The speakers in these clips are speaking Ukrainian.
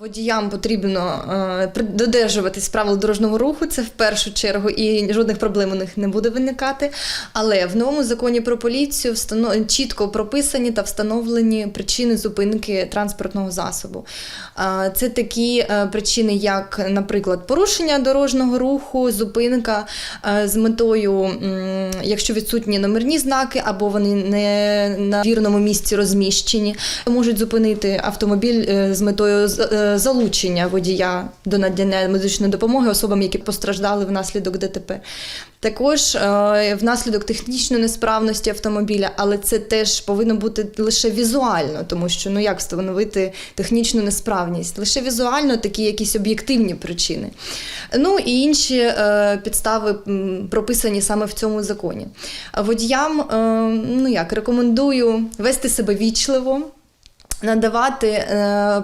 Водіям потрібно е, додержуватись правил дорожнього руху, це в першу чергу, і жодних проблем у них не буде виникати. Але в новому законі про поліцію чітко прописані та встановлені причини зупинки транспортного засобу. Е, Це такі е, причини, як, наприклад, порушення дорожнього руху, зупинка з метою, якщо відсутні номерні знаки або вони не на вірному місці розміщені, можуть зупинити автомобіль з метою залучення водія до надання медичної допомоги особам, які постраждали внаслідок ДТП. Також е, внаслідок технічної несправності автомобіля, але це теж повинно бути лише візуально, тому що ну як встановити технічну несправність? Лише візуально такі якісь об'єктивні причини. Ну і інші е, підстави прописані саме в цьому законі. Водіям е, ну як рекомендую вести себе вічливо. Надавати е,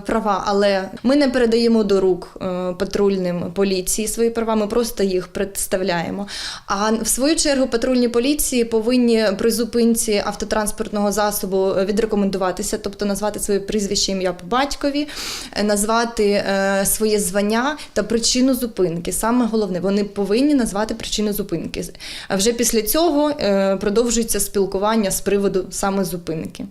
права, але ми не передаємо до рук е, патрульним поліції свої права, ми просто їх представляємо. А в свою чергу патрульні поліції повинні при зупинці автотранспортного засобу відрекомендуватися, тобто назвати своє прізвище ім'я по батькові, е, назвати е, своє звання та причину зупинки. Саме головне, вони повинні назвати причину зупинки. А вже після цього е, продовжується спілкування з приводу саме зупинки.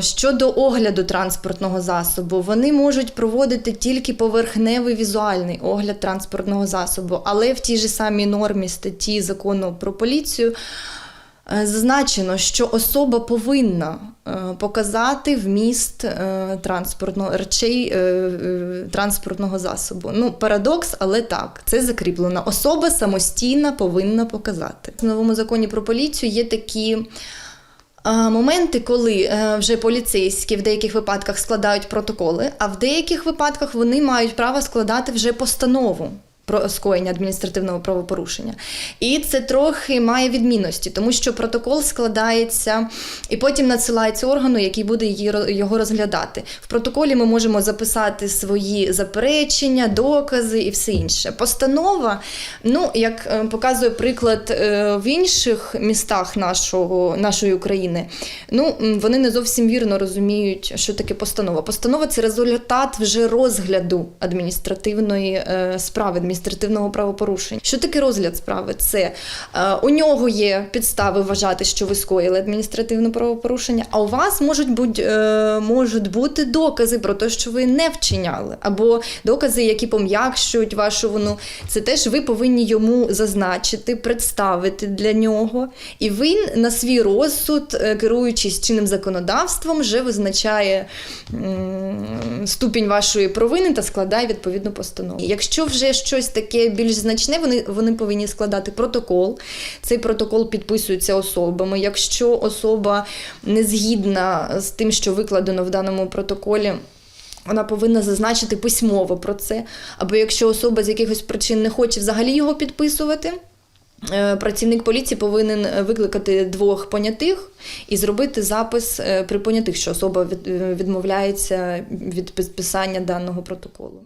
Щодо огляду транспортного засобу, вони можуть проводити тільки поверхневий візуальний огляд транспортного засобу, але в тій же самій нормі статті закону про поліцію е, зазначено, що особа повинна е, показати вміст е, транспортного речей транспортного засобу. Ну, парадокс, але так, це закріплено. Особа самостійно повинна показати. В новому законі про поліцію є такі. Моменти, коли е, вже поліцейські в деяких випадках складають протоколи, а в деяких випадках вони мають право складати вже постанову скоєння адміністративного правопорушення. І це трохи має відмінності, тому що протокол складається і потім надсилається органу, який буде його розглядати. В протоколі ми можемо записати свої заперечення, докази і все інше. Постанова, ну як е, показує приклад е, в інших містах нашого, нашої України, ну вони не зовсім вірно розуміють, що таке постанова. Постанова це результат вже розгляду адміністративної е, справи, адміністративного правопорушення. Що таке розгляд справи? Це е, у нього є підстави вважати, що ви скоїли адміністративне правопорушення, а у вас можуть бути, е, можуть бути докази про те, що ви не вчиняли, або докази, які пом'якшують вашу вину. Це теж ви повинні йому зазначити, представити для нього. І він на свій розсуд, е, керуючись чинним законодавством, вже визначає м, ступінь вашої провини та складає відповідну постанову. Якщо вже щось таке більш значне, вони, вони повинні складати протокол. Цей протокол підписується особами. Якщо особа не згідна з тим, що викладено в даному протоколі. Вона повинна зазначити письмово про це. Або якщо особа з якихось причин не хоче взагалі його підписувати, е, працівник поліції повинен викликати двох понятих і зробити запис е, при понятих, що особа е, відмовляється від підписання даного протоколу.